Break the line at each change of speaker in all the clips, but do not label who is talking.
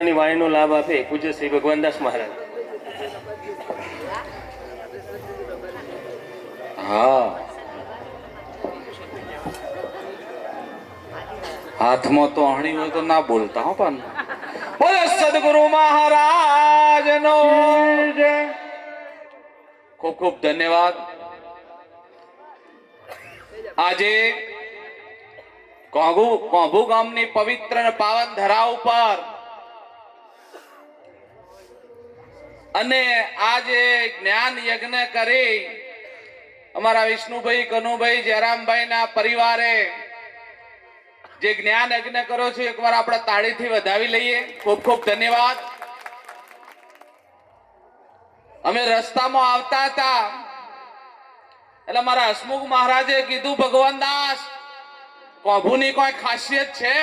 ની વાણીનો લાભ આપે પૂજ્ય શ્રી ભગવાનદાસ મહારાજ.
હા. હાથમાં તો અણી હોય તો ના બોલતા હો પણ. બોલો સદગુરુ મહારાજ નો ખૂબ ખૂબ ધન્યવાદ. આજે કોંભુ કોંભુ ગામની પવિત્ર પાવન ધરા ઉપર અને આજે જ્ઞાન યજ્ઞ કરી અમારા વિષ્ણુભાઈ કનુભાઈ જયરામભાઈ ના પરિવારે જે જ્ઞાન યજ્ઞ કર્યો છે, એકવાર આપણે તાળીથી વધાવી લઈએ. ખૂબ ખૂબ ધન્યવાદ. અમે રસ્તામાં આવતા હતા. એટલે મારા હસમુખ મહારાજે કીધું, ભગવાન દાસ, કોભુની કોઈ ખાસિયત છે?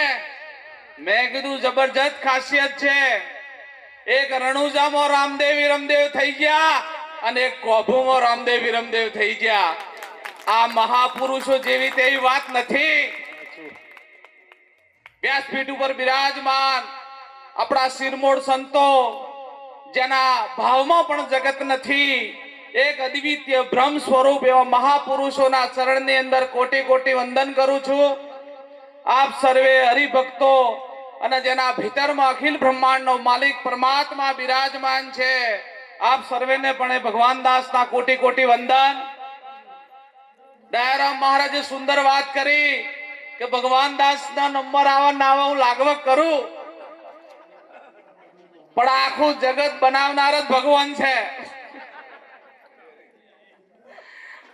મેં કીધું, જબરજસ્ત ખાસિયત છે. એક રણુજામાં રામદેવ વિરમદેવ થઈ ગયા અને એક કોભુમાં રામદેવ વિરમદેવ થઈ ગયા. આ મહાપુરુષો જેવી તેવી વાત નથી. વ્યાસપીઠ ઉપર બિરાજમાન આપણા શિરમોડ સંતો, જેના ભાવમાં પણ જગત નથી, એક અદ્વિતીય બ્રહ્મ સ્વરૂપ એવા મહાપુરુષોના ચરણની અંદર કોટી કોટી વંદન કરું છું. આપ સર્વે હરિભક્તો અને જેના ભીતરમાં અખિલ બ્રહ્માંડનો માલિક પરમાત્મા બિરાજમાન છે, આપ સર્વેને પણ એ ભગવાન દાસના કોટી કોટી વંદન. દયારામ મહારાજે સુંદર વાત કરી કે ભગવાન દાસના નંબર આવા ના આવા હું લાગવક કરું. પણ આખું જગત બનાવનાર જ ભગવાન છે.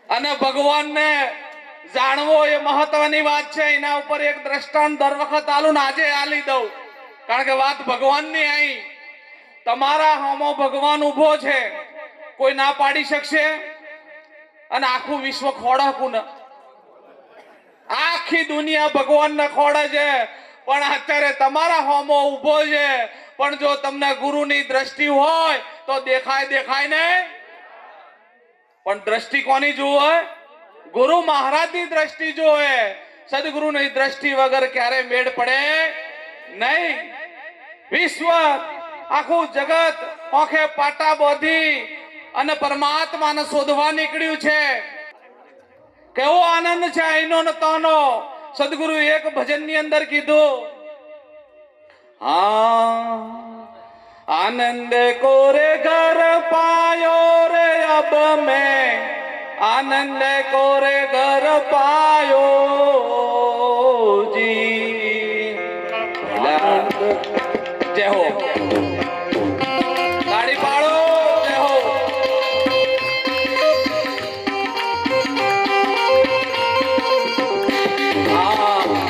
અને ભગવાનને જાણવો એ મહત્વની વાત છે. એના ઉપર એક દ્રષ્ટાંત દર વખત આલું આજે આલી દઉં. કારણ કે વાત ભગવાનની અહીં તમારા હોમો ભગવાન ઊભો છે. કોઈ ના પાડી શકશે? અને આખું વિશ્વ ખોડાકું આખી દુનિયા ભગવાનને ખોડે છે. પણ અત્યારે તમારા હોમો ઊભો છે. પણ જો તમને ગુરુની દ્રષ્ટિ હોય, તો દેખાય દેખાય ને પણ દ્રષ્ટિ કોની જુએ ગુરુ મહારાજની દ્રષ્ટિ જોવે. સદગુરુની દ્રષ્ટિ વગર ક્યારે મેળ પડે નહીં. વિશ્વ આખું જગત ઓખે પાટા બોધી અને પરમાત્માને શોધવા નીકળ્યું છે. કેવો આનંદ છે અહીંનો ને તોનો. સદગુરુ એક ભજનની અંદર કીધું, હા, આનંદ કોરે ઘર પાયો રે અબ મેં. આનંદ કોરે ઘર પાયો જી. જય હો. તાળી પાડો, જય હો.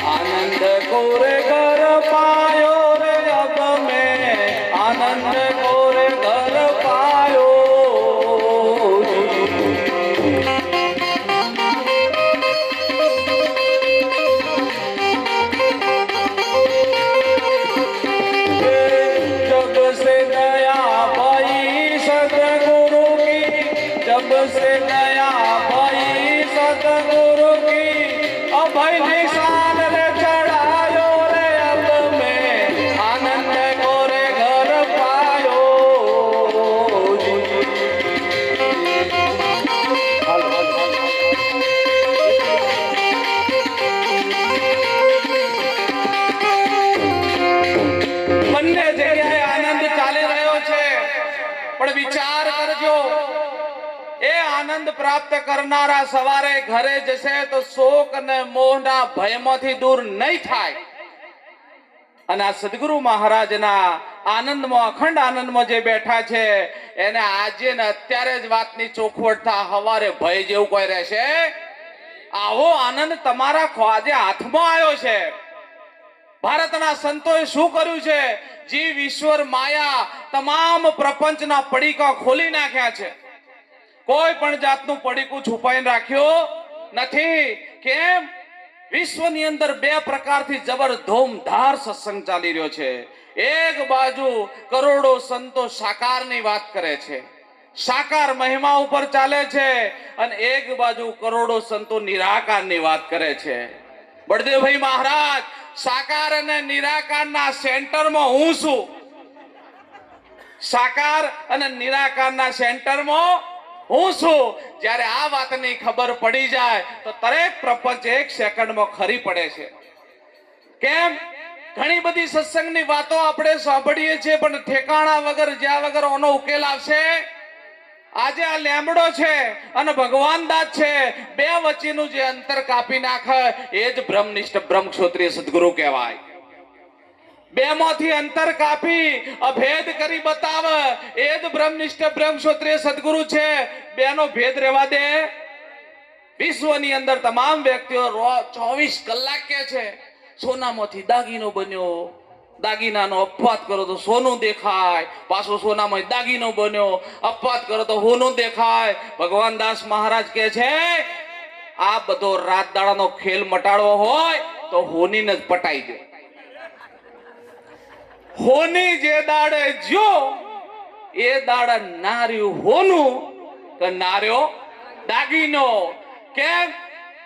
આનંદ કોરે ઘર પાયો રે, અબ મેં આનંદ કોરે પ્રાપ્ત કરનારા સવારે ઘરે જશે તો શોક અને મોહના ભયમાંથી દૂર નહીં થાય. અને આ સદગુરુ મહારાજના આનંદમાં, અખંડ આનંદમાં જે બેઠા છે, એને આજે ને અત્યારે જ વાતની ચોખવટ હવારે ભય જેવું કોઈ રહેશે? આવો આનંદ તમારા આજે હાથમાં આવ્યો છે. ભારતના સંતોએ શું કર્યું છે? જીવ ઈશ્વર માયા તમામ પ્રપંચના પડીકા ખોલી નાખ્યા છે. કોઈ પણ જાતનું પડીકું છુપાઈને રાખ્યું નથી. કેમ? વિશ્વની અંદર બે પ્રકારથી જબર ધૂમધાર સત્સંગ ચાલી રહ્યો છે. એક બાજુ કરોડો સંતો સાકારની વાત કરે છે. સાકાર મહિમા ઉપર ચાલે છે અને એક બાજુ કરોડો સંતો નિરાકારની વાત કરે છે. બળદેવભાઈ મહારાજ, સાકાર અને નિરાકારના સેન્ટરમાં હું છું? સાકાર અને નિરાકારના સેન્ટરમાં હું છું. જ્યારે આ વાતની ખબર પડી જાય, તો દરેક પ્રપંચ એક સેકન્ડમાં ખરી પડે છે. કેમ? ઘણી બધી સત્સંગની વાતો આપણે સાંભળીએ છીએ, પણ ઠેકાણા વગર, જ્યાં વગર ઓનો ઉકેલ આવશે? આજે આ લેમડો છે અને ભગવાન દાસ છે. બે વચ્ચેનું જે અંતર કાપી નાખે, એ જ બ્રહ્મનિષ્ઠ બ્રહ્મ ક્ષોત્રિય સદગુરુ કહેવાય. બે માંથી અંતર કાપી અભેદ કરી બતાવ. એ જ બ્રહ્મનિષ્ઠ બ્રહ્મ ક્ષોત્રિય સદગુરુ છે. બેનો ભેદ રહેવા દે. વિશ્વની અંદર તમામ વ્યક્તિઓ ચોવીસ કલાક કે છે. સોનામાંથી દાગીનો બન્યો. દાગીનાનો અપવાદ કરો તો સોનું દેખાય. પાછો સોનામાં દાગીનો બન્યો. અપવાદ કરો તો હોનું દેખાય. ભગવાન દાસ મહારાજ કે છે, આ બધો રાત દાડાનો ખેલ મટાડવો હોય તો હોનીને જ પટાઈ દે હોની જે દાડે જો એ દાડા નાર્યું હોનું કે નાર્યો દાગીનો. કેમ?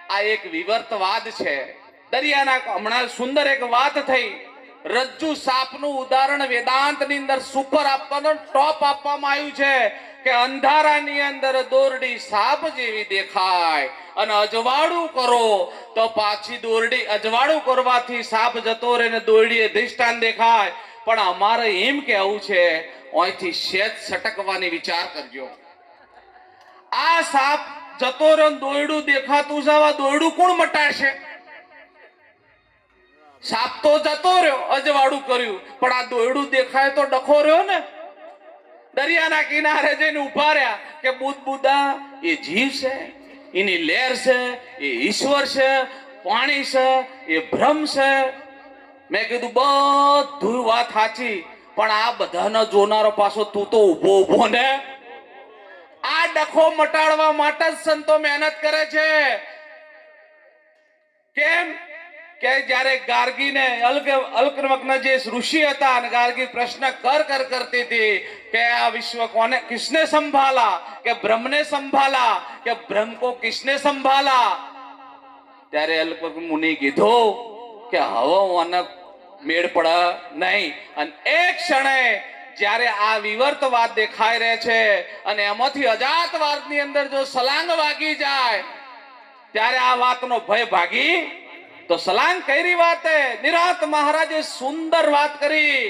આ એક વિવર્તવાદ છે. દરિયાના હમણાં સુંદર એક વાત થઈ. રજ્જુ સાપનું ઉદાહરણ વેદાંતની અંદર સુપર આપવાનું ટોપ આપવામાં આવ્યું છે કે અંધારાની અંદર દોરડી સાપ જેવી દેખાય અને અજવાળું કરો તો પાછી દોરડી અજવાળું કરવાથી સાપ જતો રહે ને દોરડીએ દૃષ્ટાંત દેખાય. પણ અમારે એમ કહેવું છે અહીંથી શેત છટકવાની વિચાર કરજો. આ સાપ જતો રહ્યો દોયડું દેખાતું છે, આવા દોરડું કોણ મટાડશે? સાપ તો જતો રહ્યો, અજવાળું કર્યું, પણ આ દોયડું દેખાય તો ડખો રહ્યો ને? દરિયાના કિનારે જઈને ઊભા રહ્યા કે બુદ્ધ બુદ્ધા એ જીવ છે, એની લહેર છે, એ ઈશ્વર છે, પાણી છે, એ ભ્રમ છે મેં કીધું, બધું વાત સાચી, પણ આ બધાને જોનારો પાછો તું તો ઊભો ઊભો ને. આ ડખો મટાડવા માટે જ સંતો મહેનત કરે છે. કેમ? કે જ્યારે ગાર્ગીને અલ્ક અલ્કનવકના જે ઋષિ હતા અને ગાર્ગી પ્રશ્ન કર કર કરતી હતી કે આ વિશ્વ કોને, કિસને સંભાલા? કે બ્રહ્મને સંભાલા? કે બ્રહ્મ કો કિસને સંભાલા? ત્યારે અલ્પક મુનિ કીધું કે હવે મને મેળ પડે નહીં. અને એક ક્ષણે જ્યારે આ વિવર્તવાદ દેખાઈ રહે છે અને એમાંથી અજાતવાદની અંદર જો સલાંગ વાગી જાય, ત્યારે આ વાતનો ભય ભાગી. તો સલાંગ કરી વાતે, નિરાત મહારાજે સુંદર વાત કરી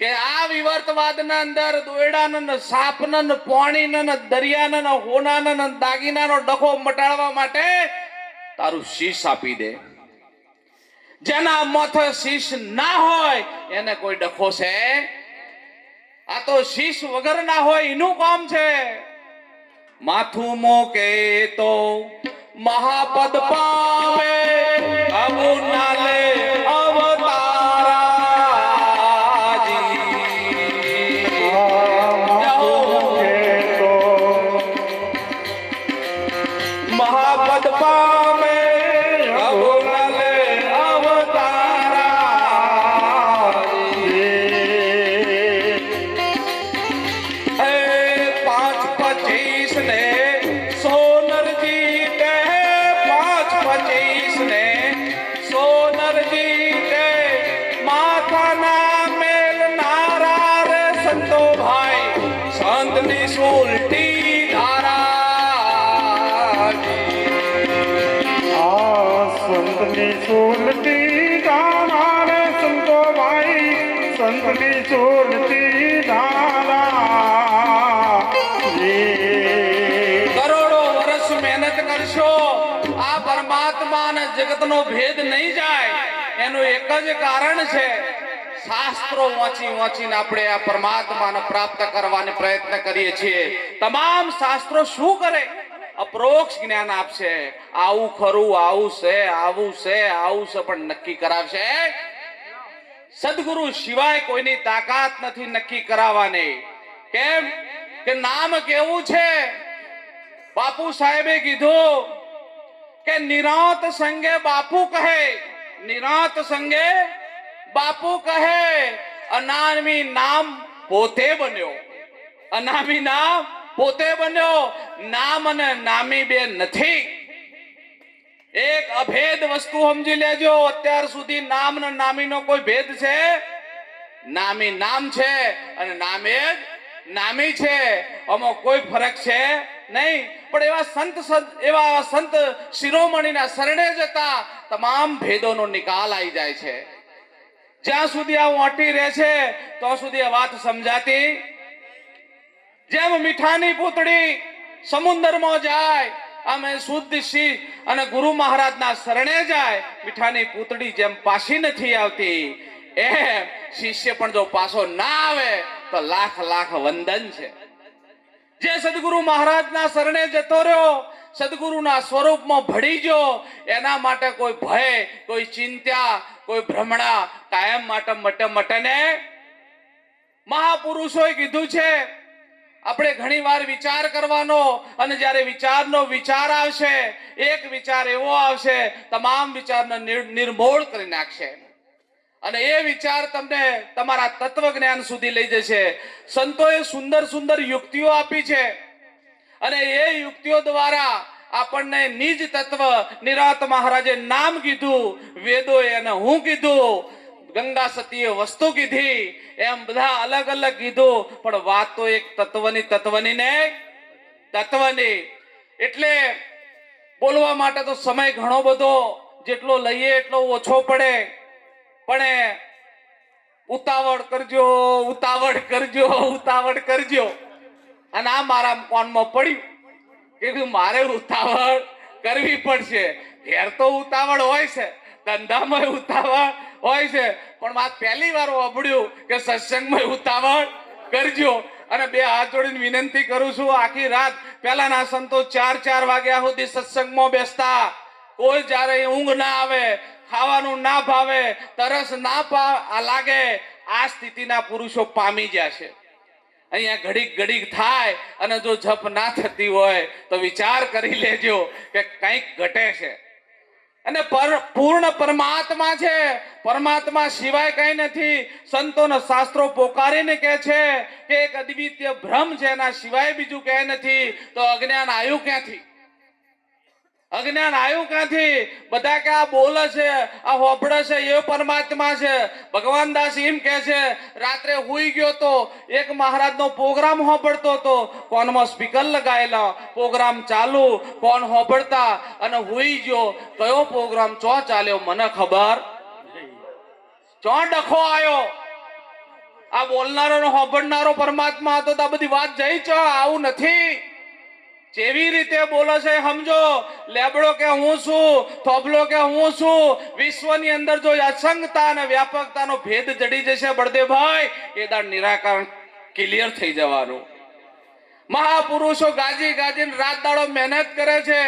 કે આ વિવર્તવાદના અંદર દોયડાના ને સાપના ને પાણીના ને દરિયાના ને હોનાના ને દાગીનાનો ડખો મટાડવા માટે તારું શીશ આપી દે. જેના માથે શીશ ના હોય, એને કોઈ ડખો છે? આ તો શીશ વગર ના હોય, એનું કામ છે. માથું મોકે તો મહાપદ પામે નાલે
જ
કારણ છે, શાસ્ત્રો વાંચી વાંચીને આપણે આ પરમાત્માને પ્રાપ્ત કરવાનો પ્રયત્ન કરીએ છીએ. તમામ શાસ્ત્રો શું કરે? અપરોક્ષ જ્ઞાન આપશે. આવું ખરું, આવું છે આવું છે આવું છે, પણ નક્કી કરાવશે. સદગુરુ સિવાય કોઈની તાકાત નથી નક્કી કરાવવાની. કેમ? કે નામ કેવું છે? બાપુ સાહેબે કીધું કે નિરાંત સંગે બાપુ કહે. નિરાંત સંગે બાપુ કહે, અનામી નામ પોતે બન્યો. અનામી નામ પોતે બન્યો, નામ અને નામી બે નથી. એક અભેદ વસ્તુ સમજી લેજો, અત્યાર સુધી નામ ને નામીનો કોઈ ભેદ છે? નામી નામ છે અને નામે જ નામી છે. આમાં કોઈ ફરક છે નહીં. પણ એવા સંત એવા સંત શિરોમણીના શરણે જતા તમામ ભેદોનો નિકાલ આવી જાય છે. જ્યાં સુધી આ ઓટી રહે છે, તો સુધી આ વાત સમજાતી જેમ મીઠાની પૂતળી સમુદ્રમાં જાય અમે શુદ્ધ શી અને ગુરુ મહારાજના શરણે જાય, મીઠાની પૂતળી જેમ પાછી નથી આવતી. એમ શિષ્ય પણ જો પાછો ના આવે, તો લાખ લાખ વંદન છે. જે સદગુરુ મહારાજના શરણે જતો રહ્યો, સદગુરુના સ્વરૂપમાં ભળી ગયો, એના માટે કોઈ ભય, કોઈ ચિંતા, કોઈ ભ્રમણા કાયમ માટે મટે મટે ને મહાપુરુષોએ કીધું છે, આપણે ઘણી વાર વિચાર કરવાનો અને જ્યારે વિચારનો વિચાર આવશે, એક વિચાર એવો આવશે, તમામ વિચારને નિર- નિર્મૂળ કરી નાખશે. અને એ વિચાર તમને તમારા તત્વ જ્ઞાન સુધી લઈ જશે. સંતોએ સુંદર સુંદર યુક્તિઓ આપી છે. અને એ યુક્તિઓ દ્વારા આપણને નિજ તત્વ નિરાત મહારાજે નામ કીધું, વેદોએ એને હું કીધું, ગંગા સતીએ વસ્તુ કીધી, એમ બધા અલગ અલગ કીધું, પણ વાત તો એક તત્વની તત્વની ને તત્વની. એટલે બોલવા માટે તો સમય ઘણો બધો, જેટલો લઈએ એટલો ઓછો પડે. પણ ઉતાવળ કરજો ઉતાવળ કરજો ઉતાવળ કરજો. અને આ મારા કોનમાં પડ્યું કે મારે ઉતાવળ કરવી પડશે. ઘેર તો ઉતાવળ હોય છે, ધંધામાં ઉતાવળ હોય છે, પણ વાત પહેલી વાર વાપર્યું કે સત્સંગમાં ઉતાવળ કરજો. અને બે હાથ જોડીને વિનંતી કરું છું, આખી રાત પહેલાના સંતો ચાર ચાર વાગ્યા સુધી સત્સંગમાં બેસતા. કોઈ જ્યારે ઊંઘ ના આવે, ખાવાનું ના ભાવે, તરસ ના લાગે, આ સ્થિતિના પુરુષો પામી જશે અહીંયા ઘડીક ઘડીક થાય અને જો જપ ના થતી હોય તો વિચાર કરી લેજો કે કંઈક ઘટે છે. અને પર, પૂર્ણ પરમાત્મા છે. પરમાત્મા સિવાય કઈ નથી. સંતોના શાસ્ત્રો પોકારીને કહે છે કે એક અદ્વિતીય ભ્રમ છે, એના સિવાય બીજું કહે નથી. તો અજ્ઞાન આવ્યું ક્યાંથી? અજ્ઞાન આવ્યું ક્યાંથી? બધા કે આ બોલે છે, આ હોબળે છે, એ પરમાત્મા છે. ભગવાન દાસ એમ કે છે, રાત્રે હુઈ ગયો તો એક મહારાજનો પ્રોગ્રામ હોબળતો હતો. કોનમાં સ્પીકર લગાયેલા? પ્રોગ્રામ ચાલુ. કોણ હોબળતા અને હુઈ ગયો. કયો પ્રોગ્રામ? ચો ચાલ્યો? મને ખબર ચો ડખો આવ્યો આ બોલનારો હોબળનારો પરમાત્મા હતો તો આ બધી વાત જઈ ચો? આવું નથી. જેવી રીતે બોલો છે, સમજો, લેબડો કે હું છું થોબલો કે હું છું, વિશ્વની અંદર જો અસંગતા અને વ્યાપકતાનો ભેદ જડી જશે બળદેવભાઈ, એ દાડ નિરાકરણ ક્લિયર થઈ જવાનું. મહાપુરુષો ગાજી ગાજીને રાત દાડો મહેનત કરે છે.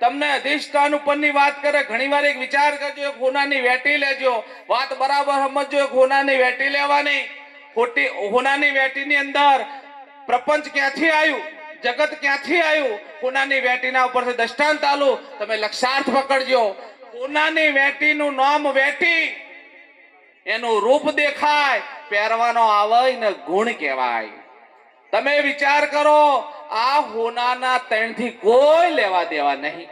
તમને અધિષ્ઠાન ઉપરની વાત કરે, ઘણીવાર એક વિચાર કરજો એક હોનાની વેટી લેજો. વાત બરાબર સમજજો એક હોનાની વેટી લેવાની. ખોટી હોનાની વેટીની અંદર પ્રપંચ ક્યાંથી આવ્યું? જગત ક્યાંથી આવ્યું કોનાની વેટીના ઉપરથી દ્રષ્ટાંત આલું. તમે લક્ષાર્થ પકડજો. કોનાની વેટીનું નામ વેટી. એનું રૂપ દેખાય. પહેરવાનો આવે ને ગુણ કહેવાય. તમે વિચાર કરો, આ હોનાના ત્રણથી કોઈ લેવા દેવા નહીં.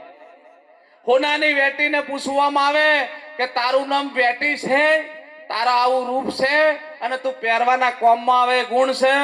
હોનાની વેટીને પૂછવામાં આવે કે તારું નામ વેટી છે? તારા આવું રૂપ છે? અને તું પહેરવાના કોમમાં આવે, ગુણ છે?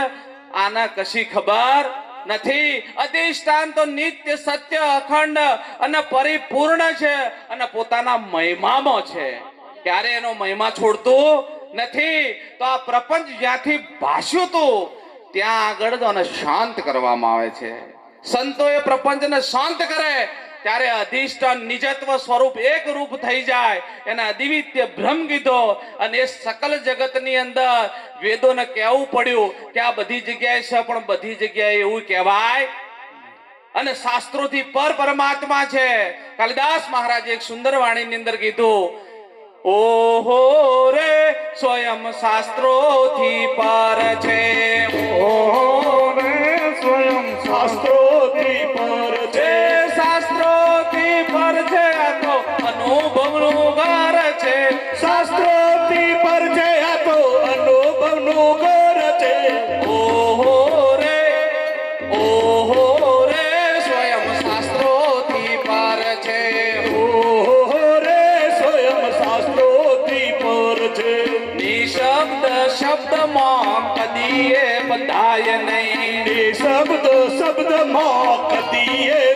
આના કશી ખબર નથી. અધિષ્ઠાન તો નિત્ય, સત્ય, અખંડ અને પરિપૂર્ણ છે અને પોતાના મહિમામાં છે. ક્યારે એનો મહિમા છોડતું નથી? તો આ પ્રપંચ જ્યાંથી ભાષ્યું હતું ત્યાં આગળ તો શાંત કરવામાં આવે છે. સંતોએ પ્રપંચને શાંત કરે ત્યારે અધિષ્ઠાન નિજત્વ સ્વરૂપ એક રૂપ થઈ જાય. એને અદ્વિતીય ભ્રમ કીધો અને એ સકલ જગતની અંદર વેદોને કહેવું પડ્યું કે આ બધી જગ્યાએ છે, પણ બધી જગ્યાએ એવું કહેવાય અને શાસ્ત્રોથી પર પરમાત્મા છે. કાલિદાસ મહારાજે એક સુંદર વાણીની અંદર કીધું, ઓહો રે, સ્વયં શાસ્ત્રોથી પર છે.
ઓહો રે, સ્વયં શાસ્ત્રોથી
અનુભવનું ઘર છે.
શાસ્ત્રોથી પર છે આ તો અનુભવનું ઘર છે.
ઓહો રે ઓહો રે સ્વયં શાસ્ત્રોથી પર છે
ઓહો રે સ્વયં શાસ્ત્રોથી પર છે
નિશબ્દ શબ્દ કદીએ બધાય નહીં.
એ શબ્દ શબ્દમાં કદીએ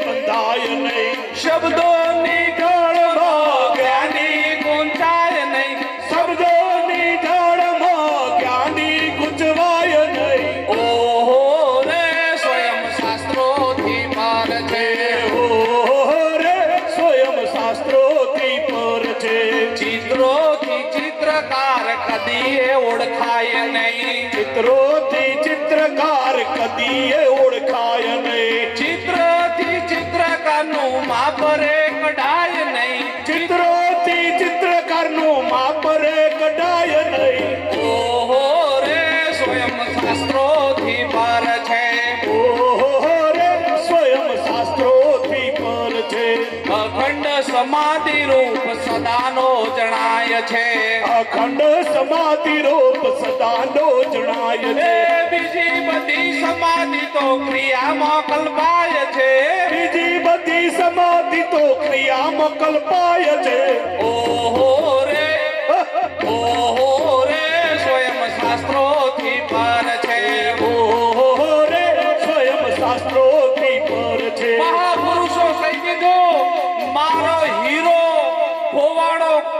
સમાધિ રૂપ સદાનો જણાય છે.
અખંડ સમાધિ રૂપ સદાનો જણાય છે.
બીજી બધી સમાધિ તો ક્રિયામાં કલ્પાય છે.
બીજી બધી સમાધિ તો ક્રિયામાં કલ્પાય છે.
ઓહો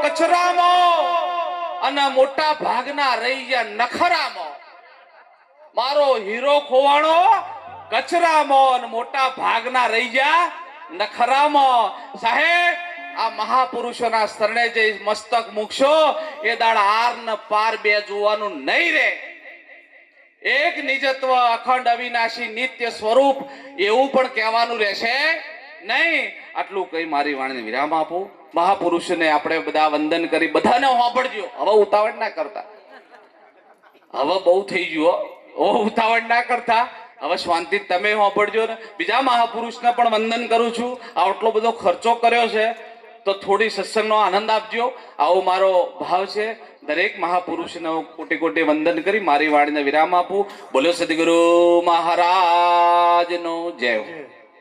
કચરામાં અને મોટા ભાગના રહી ગયા નખરામાં. મારો હીરો ખોવાણો કચરામાં અને મોટા ભાગના રહી ગયા નખરામાં. સાહેબ, આ મહાપુરુષોના શરણે જે મસ્તક મૂકશો, એ દાડ આર ને પાર બે જોવાનું નહીં રે. એક નિજત્વ અખંડ અવિનાશી નિત્ય સ્વરૂપ એવું પણ કહેવાનું રહેશે નહીં. આટલું કઈ મારી વાણીને વિરામ આપો. મહાપુરુષને આપણે બધા વંદન કરી બધાને સાંભળજો. હવે ઉતાવળ ના કરતા. હવે બહુ થઈ ગયું હો. ઉતાવળ ના કરતા. હવે શાંતિ તમે સાંભળજો ને. બીજા મહાપુરુષને પણ વંદન કરું છું. આટલો બધો ખર્ચો કર્યો છે, તો થોડી સત્સંગનો આનંદ આપજો. આવો મારો ભાવ છે, દરેક મહાપુરુષને હું કોટી કોટી વંદન કરી મારી વાણીને વિરામ આપું. બોલો સદગુરુ મહારાજનો જય.